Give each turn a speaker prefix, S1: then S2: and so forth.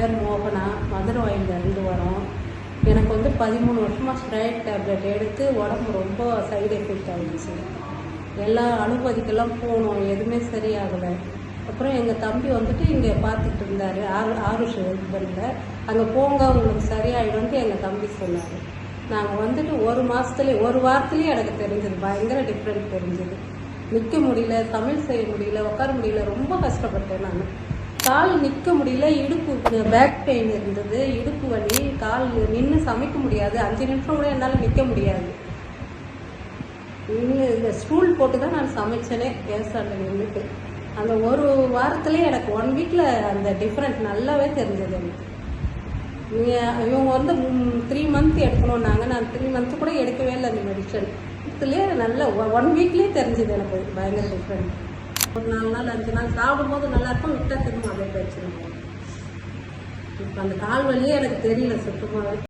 S1: பேர் மோகனா மதுரை இருந்து வரோம். எனக்கு வந்து பதிமூணு வருஷமாக ஸ்ப்ரைட் டேப்லெட் எடுத்து உடம்பு ரொம்ப சைடு எஃபெக்ட் ஆகிடுச்சு எல்லா அனுமதிக்கெல்லாம் போனோம். எதுவுமே சரியாகலை. அப்புறம் எங்கள் தம்பி வந்துட்டு இங்கே பார்த்துட்டு இருந்தார். ஆறு ஆருஷ் ஹஸ்பண்டில் அங்கே போங்க உங்களுக்கு சரியாயிடும்ட்டு எங்கள் தம்பி சொன்னார். நாங்கள் வந்துட்டு ஒரு மாதத்துலேயே ஒரு வாரத்துலேயே எனக்கு தெரிஞ்சது. பயங்கர டிஃப்ரெண்ட் தெரிஞ்சது. நிற்க முடியல தமிழ் செய்ய முடியல உட்கார முடியல ரொம்ப கஷ்டப்பட்டேன் நான். கால் நிற்க முடியல இடுப்பு பேக் பெயின் இருந்தது. இடுப்பு வலி கால் நின்று சமைக்க முடியாது. அஞ்சு நிமிஷம் கூட என்னால் நிற்க முடியாது. நின்று இந்த ஸ்டூல் போட்டு தான் நான் சமைச்சேனே கேஸ் ஸ்டாண்டில் நின்றுட்டு அந்த ஒரு வாரத்துலேயே எனக்கு ஒன் வீக்கில் அந்த டிஃப்ரெண்ட் நல்லாவே தெரிஞ்சது எனக்கு. இவங்க வந்து த்ரீ மந்த் எடுக்கணும்னாங்க. நான் த்ரீ மந்த்து கூட எடுக்கவே இல்லை அந்த மெடிசன் இதுலேயே நல்ல ஒன் வீக்லேயே தெரிஞ்சது எனக்கு. பயங்கர டிஃப்ரெண்ட் ஒரு நாலு நாள் அஞ்சு நாள் சாப்பிடும்போது நல்லா இருக்கும். விட்டா திரும்ப அதே பிரச்சனை இப்போ அந்த கால் வலியே எனக்கு தெரியல சுத்தமாக